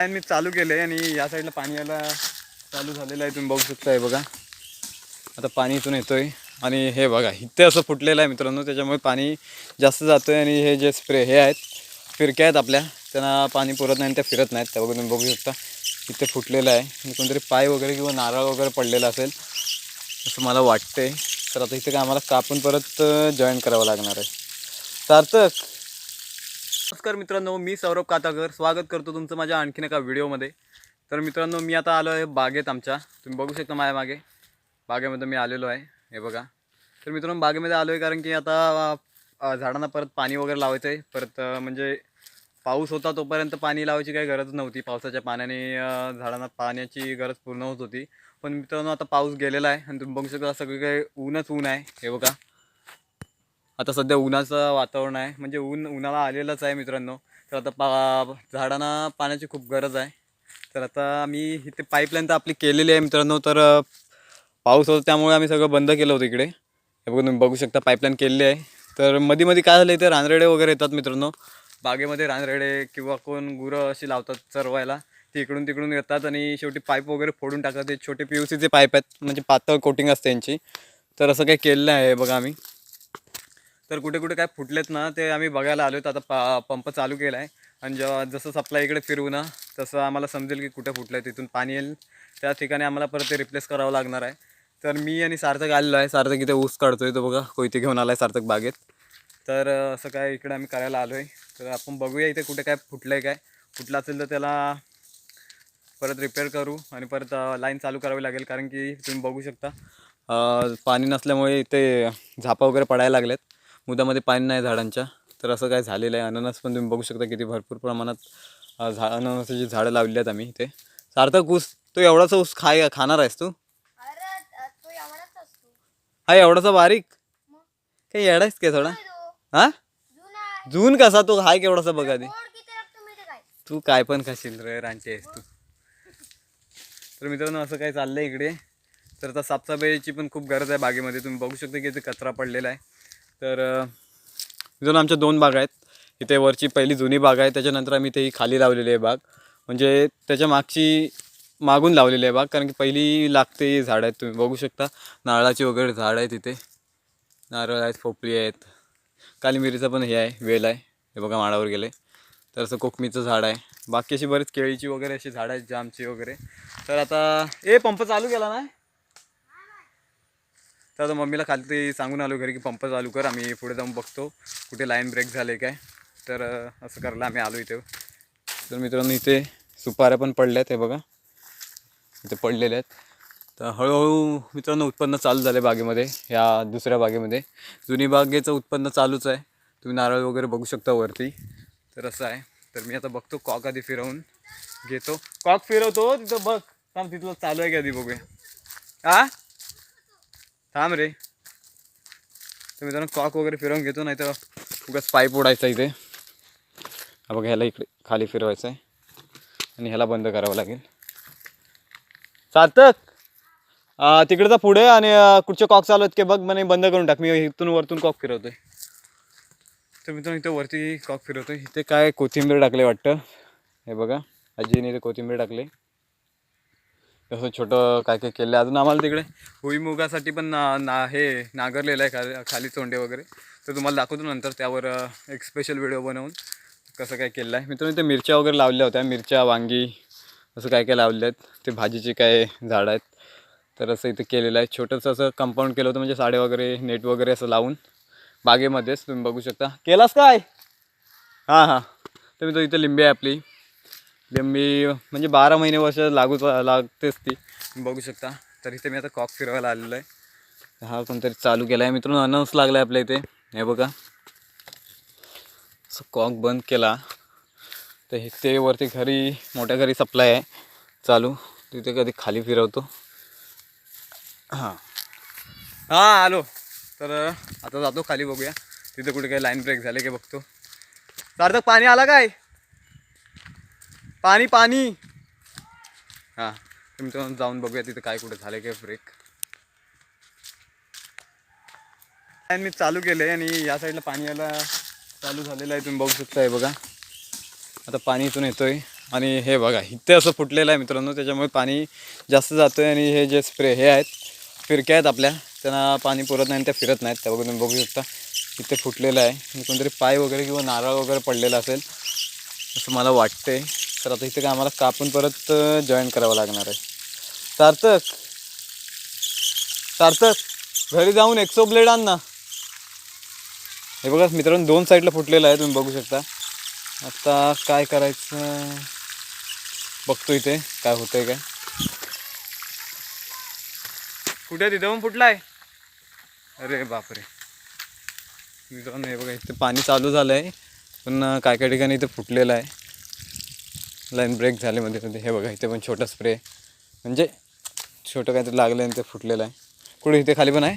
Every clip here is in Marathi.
आणि मी चालू केलं आहे आणि या साईडला पाणी यायला चालू झालेलं आहे तुम्ही बघू शकताय बघा. आता पाणी इथून येतोय आणि हे बघा इथे असं फुटलेलं आहे मित्रांनो त्याच्यामुळे पाणी जास्त जातोय आणि हे जे स्प्रे हे आहेत फिरक्या आहेत आपल्या त्यांना पाणी पुरत नाही आणि त्या फिरत नाहीत. त्या तुम्ही बघू शकता इथे फुटलेलं आहे. आणि कोणतरी पाय वगैरे किंवा नारळ वगैरे पडलेला असेल असं मला वाटतंय. तर आता इथे काय आम्हाला कापून परत जॉईन करावं लागणार आहे. सार्थक! नमस्कार मित्रांनो मी सौरभ काताकर स्वागत करतो तुमचं माझ्या आणखीन एका व्हिडिओमध्ये. तर मित्रांनो मी आता आलो आहे बागेत आमच्या. तुम्ही बघू शकता माझ्या मागे. बागेमध्ये मी आलेलो आहे. हे बघा. तर मित्रांनो बागेमध्ये आलो आहे कारण की आता झाडांना परत पाणी वगैरे लावायचं आहे परत म्हणजे पाऊस होता तोपर्यंत पाणी लावायची काही गरज नव्हती. पावसाच्या पाण्याने झाडांना पाण्याची गरज पूर्ण होत होती. पण मित्रांनो आता पाऊस गेलेला आहे आणि तुम्ही बघू शकता सगळीकडे ऊनच ऊन आहे. हे बघा. आता सध्या उन्हाचं वातावरण आहे. म्हणजे ऊन उन्हाळा आलेलाच आहे मित्रांनो. तर आता पा झाडांना पाण्याची खूप गरज आहे. तर आता आम्ही इथे पाईपलाईन तर आपली केलेली आहे मित्रांनो. तर पाऊस होता त्यामुळे आम्ही सगळं बंद केलं होतं इकडे. हे बघून तुम्ही बघू शकता पाईपलाईन केलेली आहे. तर मध्ये मध्ये काय झालं इथे रानरेडे वगैरे येतात मित्रांनो. बागेमध्ये रानरेडे किंवा कोण गुरं अशी लावतात चरवायला ते इकडून तिकडून येतात आणि शेवटी पाईप वगैरे फोडून टाकतात. ते छोटे पी यू सीचे पाईप आहेत. म्हणजे पातळ कोटिंग असते यांची. तर असं काही केलेलं आहे बघा आम्ही. तर कुठे कुठे काय फुटलेत ना ते आम्ही बघायला आलो आता पा पंप चालू केला आहे आणि जेव्हा जसं सप्लाय इकडे फिरवू ना तसं आम्हाला समजेल की कुठे फुटलं आहे तिथून पाणी येईल. त्या ठिकाणी आम्हाला परत ते रिप्लेस करावं लागणार आहे. तर मी आणि सार्थक आलेलो आहे. सार्थक इथे ऊस काढतो आहे तो बघा. कोयते घेऊन आला आहे सार्थक बागेत. तर असं काय इकडे आम्ही करायला आलो आहे तर आपण बघूया इथे कुठे काय फुटलं आहे काय फुटलं असेल तर त्याला परत रिपेअर करू आणि परत लाईन चालू करावी लागेल. कारण की तुम्ही बघू शकता पाणी नसल्यामुळे इथे झापा वगैरे पडायला लागल्यात मुदामध्ये पाणी नाही झाडांच्या. तर असं काय झालेलं आहे. अननस पण तुम्ही बघू शकता किती भरपूर प्रमाणात झा अननसाची झाडं लावली आहेत आम्ही इथे. सार्थक ऊस तू एवढासा ऊस खाय खाणार आहेस तू? एवढाच हा एवढासा बारीक? काही येडायस काय थोडा? हा? जुना कसा तो हाय केवढासा बघा काय? तू काय पण खाशील रे रांची आहेस तू. तर मित्रांनो असं काय चाललंय इकडे. तर आता साफसफाईची पण खूप गरज आहे बागेमध्ये. तुम्ही बघू शकता की इथे कचरा पडलेला आहे. तर अं, आमच्या दोन बाग आहेत. इथे वरची पहिली जुनी बाग आहे. त्याच्यानंतर आम्ही इथे खाली लावलेली आहे बाग. म्हणजे त्याच्या मागची मागून लावलेली आहे बाग. कारण की पहिली लागते झाड झाडं आहेत तुम्ही बघू शकता. नारळाची वगैरे झाड आहेत इथे. नारळ आहेत पोपळी आहेत. काली मिरीचं पण हे आहे वेल आहे. हे बघा माडावर गेले. तर असं कोकमीचं झाड आहे. बाकी अशी बरीच केळीची वगैरे अशी झाडं आहेत जामची वगैरे. तर आता ए पंप चालू केला ना? तर आता मम्मीला खाली सांगून आलो घरी की पंप चालू कर आम्ही पुढे जाऊन बघतो कुठे लाईन ब्रेक झाले काय. तर असं करायला आम्ही आलो इथे. तर मित्रांनो इथे सुपाऱ्या पण पडल्या आहेत हे बघा. इथे पडलेल्या आहेत. तर हळूहळू मित्रांनो उत्पन्न चालू झालं बागेमध्ये ह्या दुसऱ्या बागेमध्ये. जुनी बागेचं उत्पन्न चालूच आहे. तुम्ही नारळ वगैरे बघू शकता वरती. तर असं आहे. तर मी आता बघतो कॉक आधी फिरवून घेतो. कॉक फिरवतो तिथं बघ. थांब तिथलं चालू आहे की आधी बघूया. आ? थांब रे. तर मित्रांनो कॉक वगैरे फिरवून घेतो नाही तर उगाच पाईप उडायचा इथे. हा बघा ह्याला इकडे खाली फिरवायचं आहे. आणि ह्याला बंद करावं लागेल. सार्थक! तिकडे जा पुढे आणि कुठचे कॉक चालू आहेत की बघ म्हणे बंद करून टाक. मी इथून वरतून कॉक फिरवतोय. तर मित्रांनो इथं वरती कॉक फिरवतोय. इथे काय कोथिंबीर टाकले वाटतं? हे बघा आजीने इथे कोथिंबीर टाकली. असं छोटं काय काय केलं अजून आम्हाला तिकडे? भुईमुगासाठी पण ना ना हे नागरलेलं आहे खाली खाली चोंडे वगैरे. तर तुम्हाला दाखवतो नंतर त्यावर एक स्पेशल व्हिडिओ बनवून कसं काय केलं आहे मित्रांनो ते मिरच्या वगैरे लावल्या होत्या. मिरच्या वांगी असं काय काय लावले आहेत. ते भाजीचे काय झाडं आहेत. तर असं इथे केलेलं आहे. छोटंसं असं कंपाऊंड केलं होतं म्हणजे साडे वगैरे नेट वगैरे असं लावून बागेमध्येच तुम्ही बघू शकता. केलास काय? हां हां. तर मी तो इथे लिंबी आहे आपली. लिंबी म्हणजे बारा महिने वर्ष लागूच लागतेच ती. बघू शकता. तर इथे मी आता कॉक फिरवायला आलेलो आहे. हा कोणतरी चालू केला आहे मित्रांनो अनाऊन्स लागला आहे आपल्या इथे. हे बघा. असं कॉक बंद केला. तर हे ते वरती घरी मोठ्या घरी सप्लाय आहे. चालू. तिथे कधी खाली फिरवतो. हां. हां आलो. तर आता जातो खाली बघूया. तिथे कुठे काही लाईन ब्रेक झाले की बघतो. सार्थक पाणी आला काय? पाणी पाणी. हां तर जाऊन बघूया तिथं काय कुठं झालं काय ब्रेक आणि मी चालू केलं आहे आणि या साईडला पाणी यायला चालू झालेलं आहे तुम्ही बघू शकता हे बघा. आता पाणी इथून येतोय. आणि हे बघा इथे असं फुटलेलं आहे मित्रांनो त्याच्यामुळे पाणी जास्त जातं आहे आणि हे जे स्प्रे हे आहेत फिरक्या आहेत आपल्या त्यांना पाणी पुरत नाही आणि त्या फिरत नाहीत. त्या बघून बघू शकता इथे फुटलेलं आहे. कोणतरी पाय वगैरे किंवा नारळ वगैरे पडलेला असेल असं मला वाटते तर आता इथे काय आम्हाला कापून परत जॉईन करावं लागणार आहे. सार्थक! सार्थक! घरी जाऊन एक्सो ब्लेड आण ना. हे बघा मित्रांनो दोन साईडला फुटलेलं आहे तुम्ही बघू शकता. आता काय करायचं? बघतो इथे काय होतंय काय. कुठे तिथे पण फुटलाय? अरे बापरे! मित्रांनो हे बघा इथे पाणी चालू झालं आहे पण काय काय ठिकाणी इथे फुटलेलं आहे. लाईन ब्रेक झाले मध्ये मध्ये. हे बघा इथे पण छोटा स्प्रे म्हणजे छोटं काहीतरी लागलं आणि ते फुटलेलं आहे. कुठे इथे खाली पण आहे?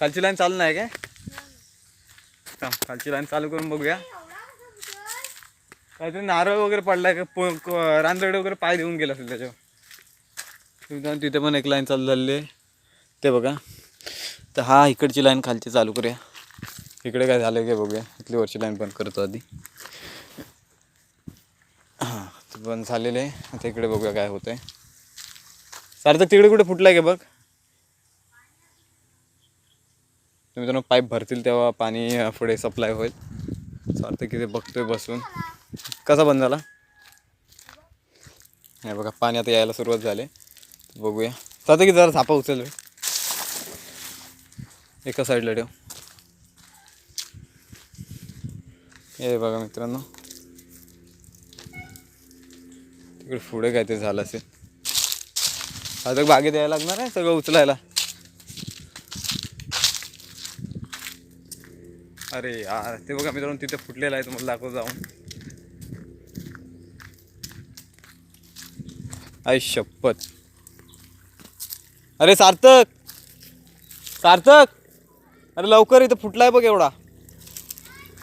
खालची लाईन चालू नाही काय खालची लाईन चालू करून बघूया. काहीतरी नारळ वगैरे पडलाय का? प- वगैरे पाय देऊन गेला असेल त्याच्यावर. तिथे पण एक लाईन चालू झालेली आहे. ते बघा. तर हा इकडची लाईन खालची चालू करूया. इकडे काय झालं काय बघूया. इथली वरची लाईन बंद करतो आधी. पण बंद झालेले आहे. आता इकडे बघूया काय होतंय. सार्थक तिकडे कुठे फुटलाय का बघ. तुम्ही त्यांना पाईप भरतील तेव्हा पाणी पुढे सप्लाय होईल. सार्थक इथे बघतोय बसून. कसा बंद झाला? नाही बघा पाणी आता यायला सुरुवात झाली. बघूया. सार्थक की जरा झापा उचल एका साईडला ठेव. हे बघा मित्रांनो. तिकडे पुढे काय ते झालं असेल. आता बागेत यायला लागणार आहे सगळं उचलायला. अरे यार ते बघा मित्रांनो तिथे फुटलेलं आहे तुम्हाला दाखव जाऊन. आई शपथ. अरे सार्थक! सार्थक! अरे लवकर इथं फुटलाय बघ एवढा.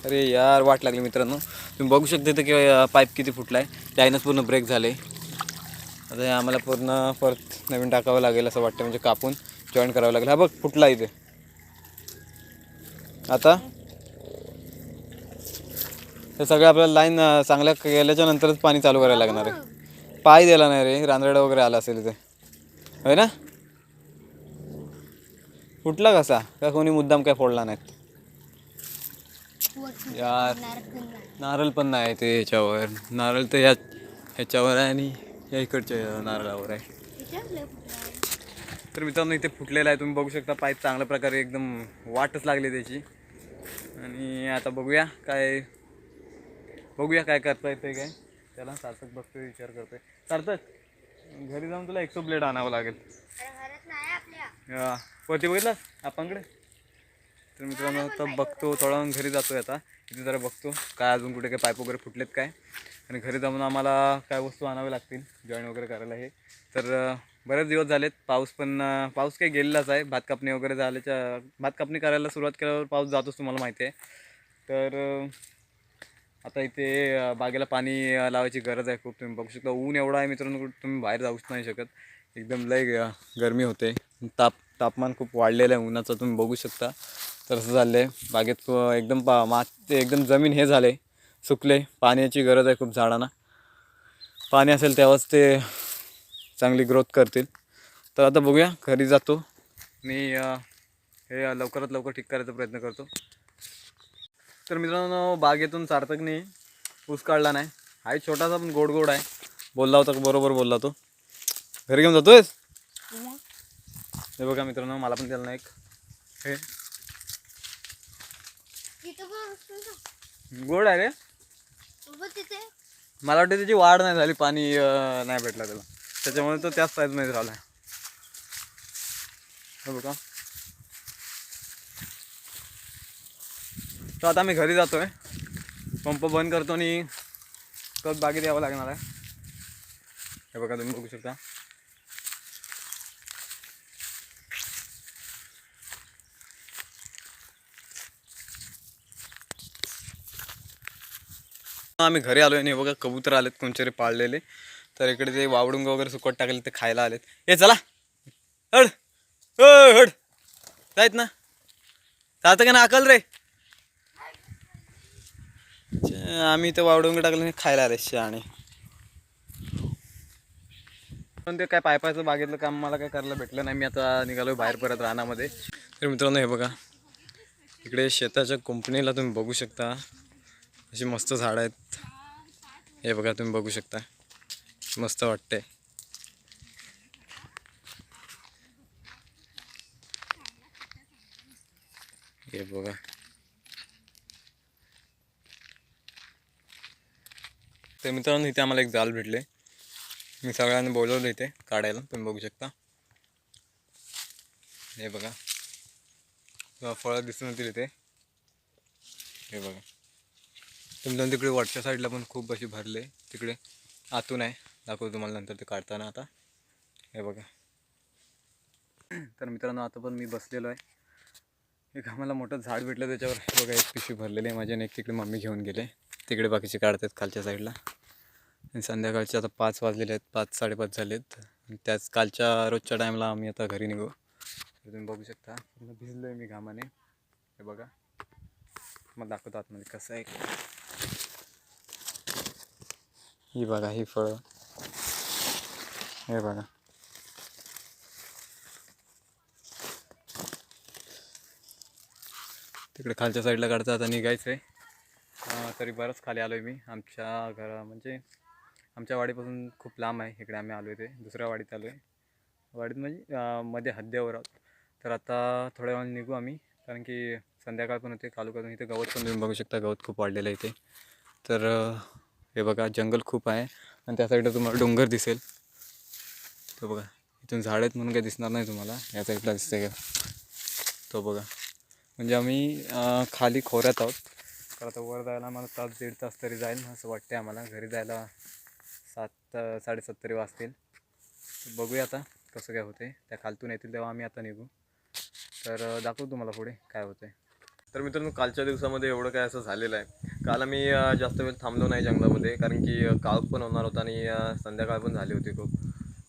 अरे यार वाट लागली मित्रांनो. तुम्ही बघू शकता इथं की पाईप किती फुटला आहे त्याईनच पूर्ण ब्रेक झाले आता हे आम्हाला पूर्ण परत नवीन टाकावं लागेल असं वाटतं म्हणजे कापून जॉईन करावं लागेल. हा बघ फुटला इथे. आता? हे सगळं आपल्याला लाईन चांगल्या गेल्याच्यानंतरच पाणी चालू करायला लागणार आहे. पाय दिला नाही रे रांदरडा वगैरे आला असेल इथे. होय ना? फुटला कसा? का कोणी मुद्दाम काय फोडला नाहीत? यार नारळ पण नाही. ते ह्याच्यावर नारळ तर ह्या ह्याच्यावर आहे आणि या इकडच्या नारळावर आहे. तर मित्रांनो इथे फुटलेला आहे. तुम्ही बघू शकता पाईप चांगल्या प्रकारे एकदम वाटच लागली त्याची. आणि आता बघूया काय बघूया काय करता येते काय. त्याला सार्थक बघतोय विचार करतोय. सार्थक घरी जाऊन तुला एक्सो ब्लेड आणावं लागेल. वरती बघितलास? आपणकडे? तर मित्रांनो आता बघतो थोडा घरी घरी आहे आता. इथे जरा बघतो काय अजून कुठे काय पाईप वगैरे फुटलेत काय. आणि घरी जाऊन आम्हाला काय वस्तू आणावे लागतील जॉईन वगैरे करायला हे. तर बरेच दिवस झालेत पाऊस पण पाऊस काही गेलेलाच आहे. भात कापणी वगैरे झाल्याच्या भात कापणी करायला सुरुवात केल्यावर पाऊस जातोच तुम्हाला माहिती आहे. तर आता इथे बागेला पाणी लावायची गरज आहे खूप. तुम्ही बघू शकता ऊन एवढा आहे मित्रांनो तुम्ही बाहेर जाऊच नाही शकत. एकदम लय गरमी होते. ताप तापमान खूप वाढलेलं आहे उन्हाचं तुम्ही बघू शकता. तर असं झालं आहे बागेत एकदम पा मात एकदम जमीन हे झाले सुकले पाण्याची गरज आहे खूप झाडांना. पाणी असेल तेव्हाच ते चांगली ग्रोथ करतील. तर आता बघूया घरी जातो. मी हे लवकरात लवकर ठीक करायचा प्रयत्न करतो. तर मित्रांनो बागेतून सार्थकने ऊस काढला नाही. आहे छोटासा पण गोड गोड आहे. बोलला होता बरोबर बोलला तो. घरी घेऊन जातोयस? हे. बघा मित्रांनो मला पण त्याला एक हे. गोड आहे रे. मला वाटतं त्याची वाढ नाही झाली पाणी अं, नाही भेटला त्याला. त्याच्यामुळे तो त्याच साईजमध्ये राहिला हे बघा. तर आता मी घरी जातोय. पंप बंद करतो आणि कप बागेत यावं लागणार आहे. हे बघा तुम्ही बघू शकता. आम्ही घरी आलो आणि बघा कबूतर आलेत कोणतरी पाळलेले. तर इकडे ते वावडुंग वगैरे सुकट टाकले ते खायला आलेत. ए चला. हड. हड. जायत ना. जातं का ना अकल रे? आम्ही ते वावडुंग टाकलं आणि खायला आले आणि पण ते काय पायपायचं बागेतलं काम मला काय करायला भेटलं नाही. मी आता निघालो बाहेर परत रानामध्ये. तर मित्रांनो हे बघा. इकडे शेताच्या कंपनीला तुम्ही बघू शकता. अशी मस्त झाडं आहेत. हे बघा तुम्ही बघू शकता. मस्त वाटते हे बघा. तर मित्रांनो इथे आम्हाला एक जाल भेटले. मी सगळ्यांना बोलवलं इथे काढायला. तुम्ही बघू शकता. हे बघा. फळं दिसून येतील इथे. हे बघा. तुम्ही तिकडे वरच्या साईडला पण खूप अशी भरले. तिकडे आतून आहे. दाखवतो तुम्हाला नंतर ते काढताना आता. हे बघा. तर मित्रांनो आता पण मी बसलेलो आहे. एक आम्हाला मोठं झाड भेटलं त्याच्यावर. हे बघा एक पिशवी भरलेली आहे माझ्याने. एक तिकडे मम्मी घेऊन गेले. तिकडे बाकीचे काढतात खालच्या साईडला आणि संध्याकाळचे आता पाच वाजलेले आहेत. पाच साडेपाच झाले आहेत त्याच कालच्या रोजच्या टाईमला आम्ही आता घरी निघू. तर तुम्ही बघू शकता. पूर्ण भिजलो आहे मी घामाने. हे बघा. मग दाखवतो आतमध्ये कसं आहे. ही बघा ही फळं हे बघा तिकडे खालच्या साईडला काढता आता निघायचं आहे तरी बरंच खाली आलो आहे मी. आमच्या घरा म्हणजे आमच्या वाडीपासून खूप लांब आहे. इकडे आम्ही आलो आहे ते. दुसऱ्या वाडीत आलो आहे वाडीत म्हणजे मध्ये हद्द्यावर आहोत. तर आता थोड्या वेळाने निघू आम्ही. कारण की संध्याकाळ पण होते. कालू इथे गवत पण तुम्ही बघू शकता. गवत खूप वाढलेलं आहे इथे. तर हे बघा जंगल खूप आहे. आणि त्या साईडला तुम्हाला डोंगर दिसेल. तो बघा इथून झाड आहेत म्हणून काही दिसणार नाही तुम्हाला. या साईडला दिसते का? तो बघा. म्हणजे आम्ही खाली खोऱ्यात आहोत. तर आता वर जायला आम्हाला तास दीड तास तरी जाईल असं वाटते आम्हाला. घरी जायला सात साडेसात तरी वाजतील. बघूया आता कसं काय होते त्या खालतून येतील तेव्हा आम्ही आता निघू. तर दाखवू तुम्हाला पुढे काय होते तर मित्रांनो कालच्या दिवसामध्ये एवढं काय असं झालेलं आहे. काल आम्ही जास्त वेळ थांबलो नाही जंगलामध्ये कारण की अं, काळोख पण होणार होता आणि संध्याकाळ पण झाली होती खूप.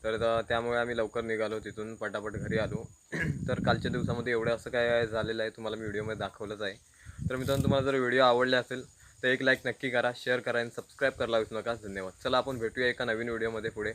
तर त्यामुळे आम्ही लवकर निघालो तिथून पटापट घरी आलो. तर कालच्या दिवसामध्ये एवढं असं काय झालेलं आहे तुम्हाला मी व्हिडिओमध्ये दाखवलंच आहे. तर मित्रांनो तुम्हाला जर व्हिडिओ आवडले असेल तर एक लाईक नक्की करा शेअर करा आणि सबस्क्राईब करायला विसरू नका. धन्यवाद. चला आपण भेटूया एका नवीन व्हिडिओमध्ये पुढे.